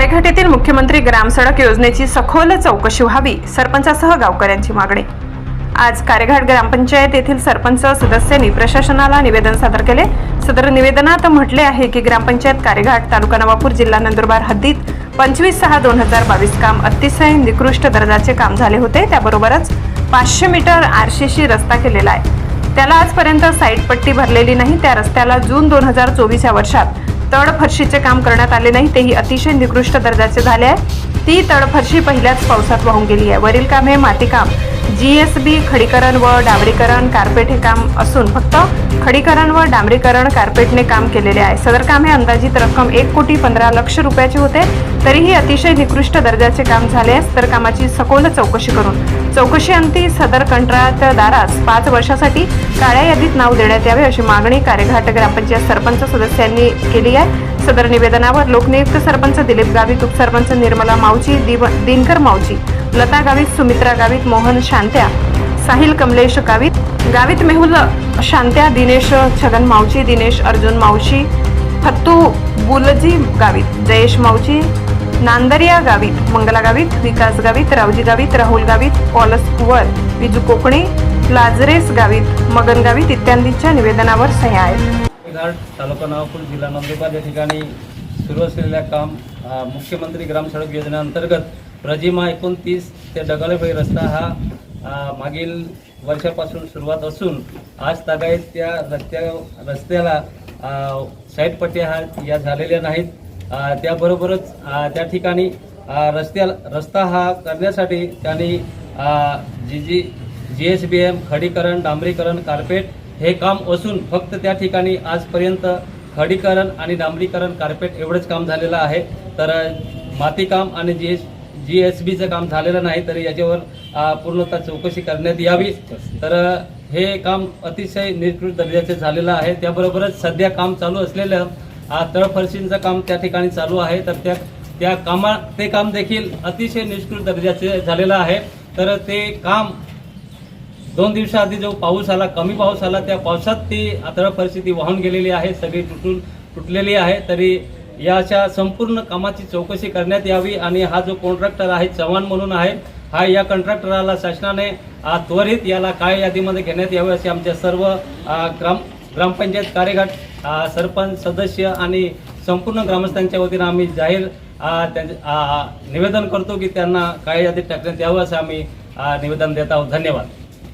कार्यघाट मुख्यमंत्री ग्रामसडक योजनेची सखोल चौकशी व्हावी सरपंचासह गावकऱ्यांची मागणी. आज कार्यघाट ग्रामपंचायत येथील सरपंच सदस्यांनी प्रशासनाला निवेदन सादर केले. सदर निवेदनात म्हटले आहे की ग्रामपंचायत कार्यघाट तालुका नवापूर जिल्हा नंदुरबार हद्दीत पंचवीस सहा दोन हजार बावीस काम अतिशय निकृष्ट दर्जाचे काम झाले होते. त्याबरोबरच पाचशे मीटर आरशीशी रस्ता केलेला आहे. त्याला आजपर्यंत साईट पट्टी भरलेली नाही. त्या रस्त्याला जून दोन हजार चोवीस या वर्षात तडफरशीचे काम करण्यात आले नाही तेही अतिशय निकृष्ट दर्जाचे झाले आहे. ती तडफरशी पहिल्याच पावसात वाहून गेली आहे. वरील काम हे मातीकाम जी एस बी खडीकरण व डांबरीकरण कार्पेट हे काम असून फक्त खडीकरण व डांबरीकरण कार्पेटने काम केलेले आहे. सदर काम हे अंदाजित रक्कम एक कोटी पंधरा लक्ष रुपयाचे होते. तरीही अतिशय निकृष्ट दर्जाचे काम झाले आहे. तर कामाची सखोल चौकशी करून चौकशी अंती सदर कंत्राटदारास पाच वर्षासाठी काळ्या यादीत नाव देण्यात यावे अशी मागणी कार्यघाट ग्रामपंचायत सरपंच सदस्यांनी केली आहे. सदर निवेदनावर लोकनियुक्त सरपंच दिलीप गावित उपसरपंच निर्मला मावची दिव दिनकर मावची लता गावित सुमित्रा गावित मोहन शांत्या साहिल कमलेश गावित गावित मेहुल शांत्या दिनेश छगन मावची दिनेश अर्जुन मावशी फत्तू बुलजी गावित जयेश मावची नांदरिया गावित मंगला गावित विकास गावित रावजी गावित राहुल गावित पॉलस कुवर विजू कोकणे लाजरेस गावित मगन गावित इत्यादींच्या निवेदनावर सह्या आहेत. घाट तालुका नवापूर जिल्हा नंदुरबार या ठिकाणी सुरू असलेल्या काम मुख्यमंत्री ग्राम सडक योजनेअंतर्गत प्रजिमा एकोणतीस ते डगाळेबाई रस्ता हा मागील वर्षापासून सुरुवात असून आज तागायत त्या रस्त्या रस्त्याला अ, हा या झालेल्या नाहीत. त्याबरोबरच त्या ठिकाणी रस्त्या रस्ता हा करण्यासाठी त्यांनी जी जी जी एस बी एम खडीकरण डांबरीकरण कार्पेट हे काम असून फक्त त्या ठिकाणी आजपर्यंत खडीकरण आणि डांबरीकरण कार्पेट एवढंच काम झालेलं आहे. तर मातीकाम आणि जी एस जी एस बीचं काम झालेलं नाही तर याच्यावर पूर्णतः चौकशी करण्यात यावी. तर हे काम अतिशय निकृष्ट दर्जाचे झालेलं आहे. त्याबरोबरच सध्या काम चालू असलेलं तळफरशींचं काम त्या ठिकाणी चालू आहे. तर त्या त्या कामा ते काम देखील अतिशय निष्कृत दर्जाचे झालेलं आहे. तर ते काम दोन दिवसाआधी जो पाऊस आला कमी पाऊस आला त्या पावसात ती आतळ परिस्थिती वाहून गेलेली आहे. सगळी तुटून तुटलेली आहे. तरी या अशा संपूर्ण कामाची चौकशी करण्यात यावी आणि हा जो कॉन्ट्रॅक्टर आहे चव्हाण म्हणून आहे हा या कॉन्ट्रॅक्टराला शासनाने त्वरित याला काय यादीमध्ये घेण्यात यावे असे आमच्या सर्व ग्राम ग्रामपंचायत कार्यगट सरपंच सदस्य आणि संपूर्ण ग्रामस्थांच्या वतीनं आम्ही जाहीर निवेदन करतो की त्यांना काय यादीत टाकण्यात यावं असं आम्ही निवेदन देत आहोत. धन्यवाद.